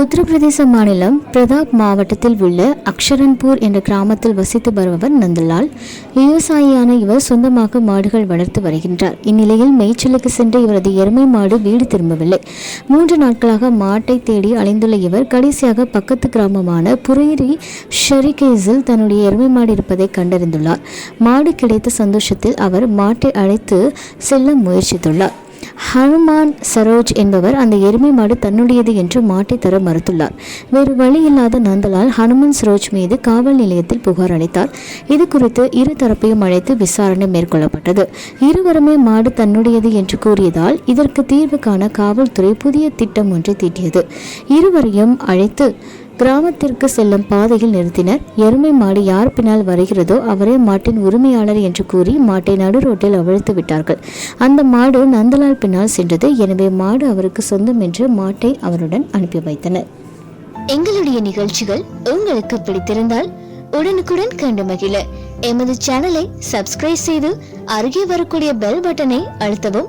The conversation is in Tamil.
உத்தரப்பிரதேச மாநிலம் பிரதாப் மாவட்டத்தில் உள்ள அக்ஷரன்பூர் என்ற கிராமத்தில் வசித்து வருபவர் நந்தலால் விவசாயியான இவர் சொந்தமாக மாடுகள் வளர்த்து வருகின்றார். இந்நிலையில் மேய்ச்சலுக்கு சென்ற இவரது எருமை மாடு வீடு திரும்பவில்லை. மூன்று நாட்களாக மாட்டை தேடி அலைந்துள்ள இவர் கடைசியாக பக்கத்து கிராமமான புரேரி ஷெரிகேஸில் தன்னுடைய எருமை மாடு இருப்பதை கண்டறிந்துள்ளார். மாடு கிடைத்த சந்தோஷத்தில் அவர் மாட்டை அழைத்து செல்ல முயற்சித்துள்ளார். ஹனுமான் சரோஜ் என்பவர் அந்த எருமை மாடு தன்னுடையது என்று மாட்டை தர மறுத்துள்ளார். வேறு வழி இல்லாத நந்தலால் ஹனுமான் சரோஜ் மீது காவல் நிலையத்தில் புகார் அளித்தார். இது குறித்து இரு தரப்பையும் அழைத்து விசாரணை மேற்கொள்ளப்பட்டது. இருவருமே மாடு தன்னுடையது என்று கூறியதால் இதற்கு தீர்வு காண காவல்துறை புதிய திட்டம் ஒன்றை தீட்டியது. இருவரையும் அழைத்து கிராமத்திற்கு செல்லும் பாதையில் நிறுத்தினர். எருமை மாடு யார் பின்னால் வருகிறதோ அவரே மாட்டின் உரிமையாளர் என்று கூறி மாட்டை நடு ரோட்டில் அவிழ்த்து விட்டார்கள். அந்த மாடு நந்தலால் பின்னால் சென்றது. எனவே மாடு அவருக்கு சொந்தம் என்று மாட்டை அவருடன் அனுப்பி வைத்தனர். எங்களுடைய நிகழ்ச்சிகள் உங்களுக்கு பிடித்திருந்தால் உடனுக்குடன் கண்டு மகிழ. எமது சேனலை சப்ஸ்கிரைப் செய்து அருகே வரக்கூடிய பெல் பட்டனை அழுத்தவும்.